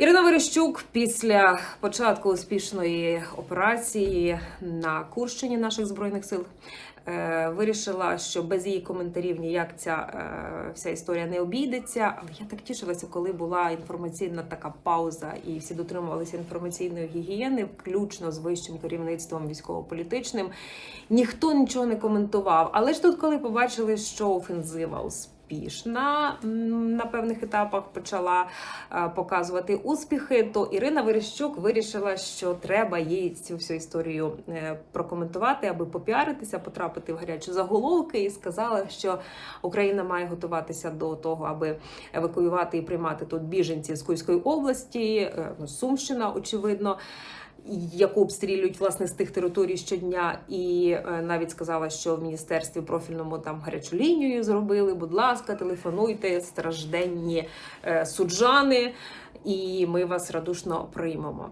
Ірина Верещук після початку успішної операції на Курщині наших збройних сил е, вирішила, що без її коментарів ніяк ця е, вся історія не обійдеться. Але я так тішилася, коли була інформаційна така пауза, і всі дотримувалися інформаційної гігієни, включно з вищим керівництвом військово-політичним. Ніхто нічого не коментував. Але ж тут, коли побачили, що офензива успішна, м, на певних етапах почала е, показувати успіхи, то Ірина Верещук вирішила, що треба їй цю всю історію е, прокоментувати, аби попіаритися, потрапити в гарячі заголовки, і сказала, що Україна має готуватися до того, аби евакуювати і приймати тут біженці з Курської області, е, ну, Сумщина, очевидно. Яку обстрілюють власне з тих територій щодня, і е, навіть сказала, що в міністерстві профільному там гарячу лінію зробили. Будь ласка, телефонуйте, стражденні е, суджани, і ми вас радушно приймемо.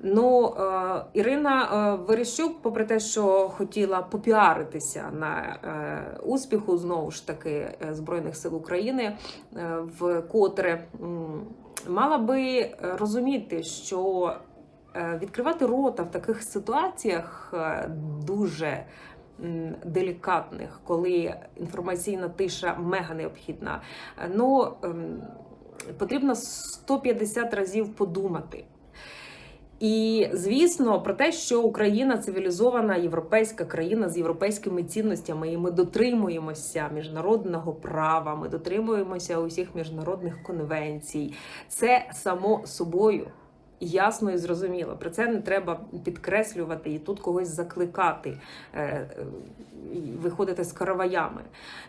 Ну, е, Ірина Верещук, попри те, що хотіла попіаритися на успіху знову ж таки Збройних сил України, вкотре мала би розуміти, що відкривати рота в таких ситуаціях е, дуже делікатних, коли інформаційна тиша мега необхідна. Е, Ну ем, потрібно 150 разів подумати. І звісно, про те, що Україна цивілізована європейська країна з європейськими цінностями, і ми дотримуємося міжнародного права, ми дотримуємося усіх міжнародних конвенцій. Це само собою ясно і зрозуміло. Про це не треба підкреслювати і тут когось закликати. е, е, Виходити з караваями,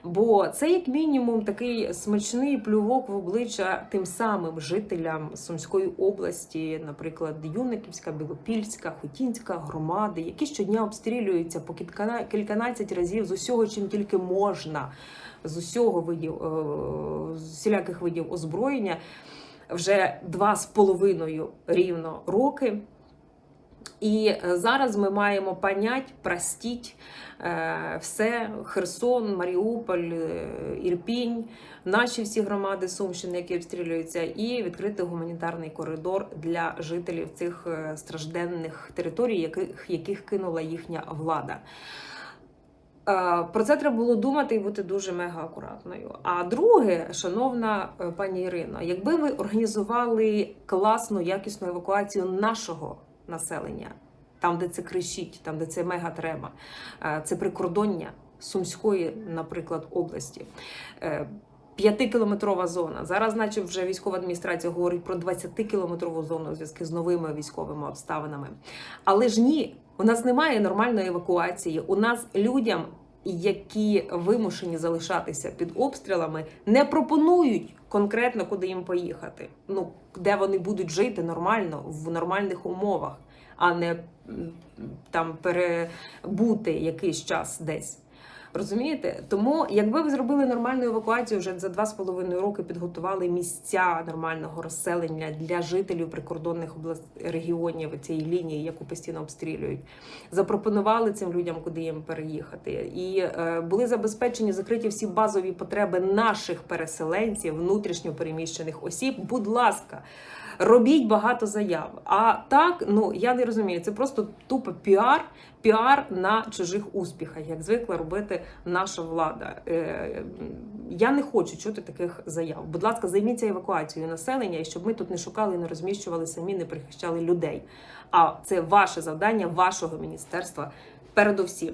бо це як мінімум такий смачний плювок в обличчя тим самим жителям Сумської області, наприклад, Юниківська, Білопільська, Хотінська громади, які щодня обстрілюються по кількана- кільканадцять разів з усього, чим тільки можна, з усього видів е, всіляких видів озброєння вже два з половиною рівно роки. І е, зараз ми маємо понять, простіть е, все Херсон, Маріуполь, е, Ірпінь, наші всі громади Сумщини, які обстрілюються, і відкрити гуманітарний коридор для жителів цих стражденних територій, яких, яких кинула їхня влада. Е, Про це треба було думати і бути дуже мега акуратною. А друге, шановна е, пані Ірино, якби ви організували класну, якісну евакуацію нашого населення, там, де це кричить, там, де це мега треба, е, це прикордоння Сумської, наприклад, області. П'ятикілометрова зона. Зараз, наче вже військова адміністрація говорить про 20-кілометрову зону у зв'язку з новими військовими обставинами. Але ж ні, у нас немає нормальної евакуації. У нас людям, які вимушені залишатися під обстрілами, не пропонують конкретно, куди їм поїхати. Ну, де вони будуть жити нормально, в нормальних умовах, а не там перебути якийсь час десь. Розумієте? Тому, якби ви зробили нормальну евакуацію, вже за два з половиною роки підготували місця нормального розселення для жителів прикордонних област... регіонів цієї лінії, яку постійно обстрілюють, запропонували цим людям, куди їм переїхати, і е, були забезпечені закриті всі базові потреби наших переселенців, внутрішньо переміщених осіб. Будь ласка. Робіть багато заяв. А так, ну я не розумію, це просто тупо піар, піар на чужих успіхах, як звикла робити наша влада. Е, я не хочу чути таких заяв. Будь ласка, займіться евакуацією населення, і щоб ми тут не шукали, не розміщували самі, не прихищали людей. А це ваше завдання, вашого міністерства, передовсім.